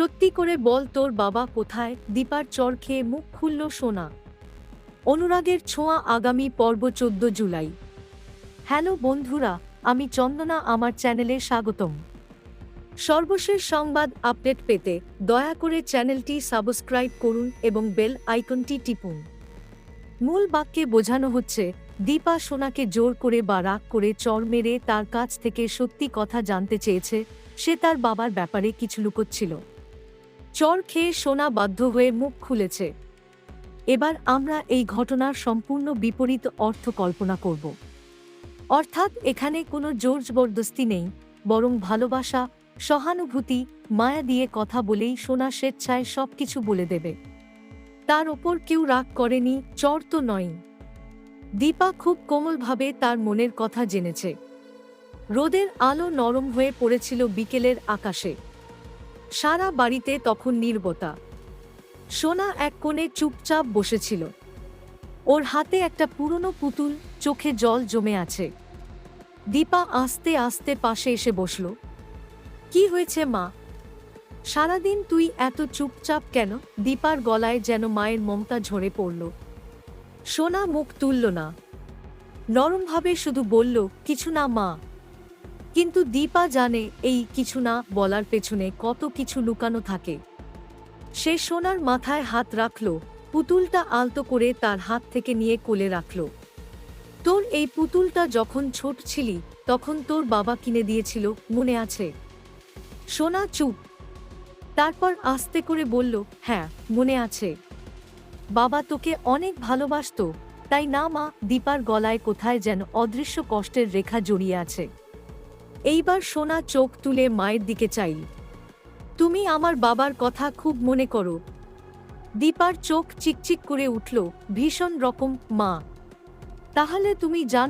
সত্যি করে বল তোর বাবা কোথায়? দীপার চর খেয়ে মুখ খুলল সোনা। অনুরাগের ছোঁয়া আগামী পর্ব চোদ্দ জুলাই। হ্যালো বন্ধুরা, আমি চন্দনা, আমার চ্যানেলে স্বাগতম। সর্বশেষ সংবাদ আপডেট পেতে দয়া করে চ্যানেলটি সাবস্ক্রাইব করুন এবং বেল আইকনটি টিপুন। মূল বাক্যে বোঝানো হচ্ছে, দীপা সোনাকে জোর করে বা রাগ করে চর মেরে তার কাছ থেকে সত্যি কথা জানতে চেয়েছে, সে তার বাবার ব্যাপারে কিছু লুকোচ্ছিল। চর খেয়ে সোনা বাধ্য হয়ে মুখ খুলেছে। এবার আমরা এই ঘটনার সম্পূর্ণ বিপরীত অর্থ কল্পনা করব। অর্থাৎ এখানে কোনো জোর জবরদস্তি নেই, বরং ভালোবাসা, সহানুভূতি, মায়া দিয়ে কথা বলেই সোনা স্বেচ্ছায় সবকিছু বলে দেবে। তার ওপর কেউ রাগ করেনি, চর তো নয়। দীপা খুব কোমলভাবে তার মনের কথা জেনেছে। রোদের আলো নরম হয়ে পড়েছিল বিকেলের আকাশে। সারা বাড়িতে তখন নির্বতা। সোনা এক কোণে চুপচাপ বসেছিল। ওর হাতে একটা পুরনো পুতুল, চোখে জল জমে আছে। দীপা আস্তে আস্তে পাশে এসে বসল। কি হয়েছে মা? সারাদিন তুই এত চুপচাপ কেন? দীপার গলায় যেন মায়ের মমতা ঝরে পড়ল। সোনা মুখ তুলল না। নরমভাবে শুধু বলল, কিছু না মা কিন্তু দীপা জানে এই কিছু না বলার পেছনে কত কিছু লুকানো থাকে। সে সোনার মাথায় হাত রাখল, পুতুলটা আলতো করে তার হাত থেকে নিয়ে কোলে রাখল। তোর এই পুতুলটা যখন ছোট ছিলি, তখন তোর বাবা কিনে দিয়েছিল, মনে আছে? সোনা, চুপ। তারপর আস্তে করে বলল হ্যাঁ মনে আছে। বাবা তোকে অনেক ভালোবাসতো, তাই না মা, দীপার গলায় কোথায় যেন অদৃশ্য কষ্টের রেখা জড়িয়ে আছে। এইবার সোনা চোখ তুলে মায়ের দিকে চাই। তুমি আমার বাবার কথা খুব মনে করো। দীপার চোখ চিকচিক করে উঠল, ভীষণ রকম মা। তাহলে তুমি জানো